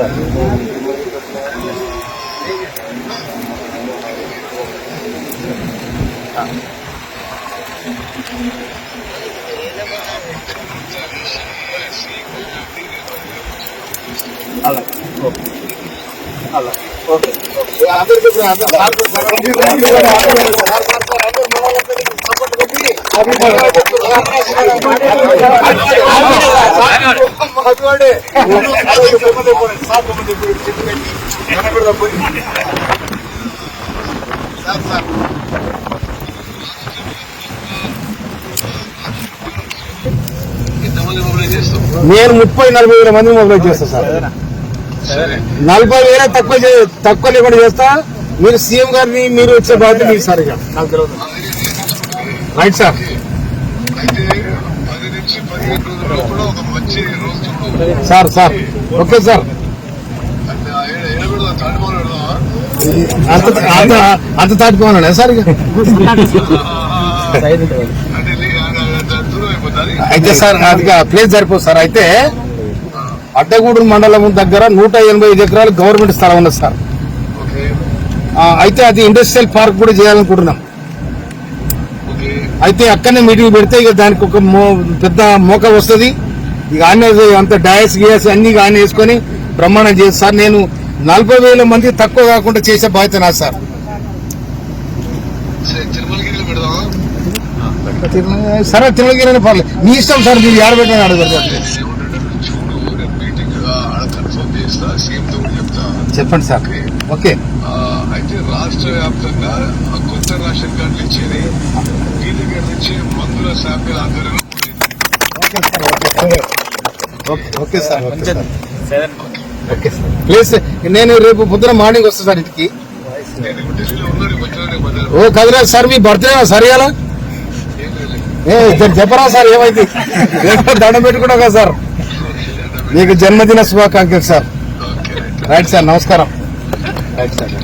Sir అలా okay అలా okay నేను ముప్పై నలభై వేల మంది మొబైల్ చేస్తా సార్. నలభై వేల తక్కువ తక్కువ లేకుండా చేస్తా. మీరు సీఎం గారిని మీరు వచ్చే బాధ్యత మీకు సార్ ఇక. నాకు తెలియదు. రైట్ సార్ అయితే పది నుంచి పదిహేను రోజుల లోపల ఒక మంచి రోజు చూడు సార్ సార్. Okay sir. అంత తాటిపోవాలనే సార్ అయితే సార్ అది ప్లేస్ సరిపోదు సార్. అయితే అడ్డగూడూరు మండలం దగ్గర నూట ఎనభై ఐదు ఎకరాలు గవర్నమెంట్ స్థలం ఉన్నది సార్. అయితే అది ఇండస్ట్రియల్ పార్క్ కూడా చేయాలనుకుంటున్నాం. అయితే అక్కడనే మీటింగ్ పెడితే ఇక దానికి ఒక మో- పెద్ద మోక వస్తుంది. ఇక ఆనే అంత డయాస్ గియాస్ అన్ని ఆన్ వేసుకొని బ్రహ్మాండం చేసి సార్ నేను నలభై వేల మంది తక్కువ కాకుండా చేసే బాధ్యత నా సార్. సరే, తినగిరని పర్లేదు మీ ఇష్టం సార్ మీరు తో కూడా చెప్తా. చెప్పండి సార్. ఓకే? అయితే రాష్ట్ర వ్యాప్తంగా రేషన్ కార్డులు ఇచ్చేది. మీ దగ్గర నుంచి మందుల శాంపిల్ ఆధ్వర్యంలో okay okay sir okay sir. Okay sir. Place నేను రేపు పొద్దున మార్నింగ్ వస్తా సార్ ఇంటికి. ఓ కదిరా సార్ మీ బర్త్డే సరే జర చెప్పరా సార్ ఏమైంది? రేపు దండం పెట్టుకున్నా కదా సార్? మీకు జన్మదిన శుభాకాంక్షలు సార్. రైట్ సార్ నమస్కారం. Right sir.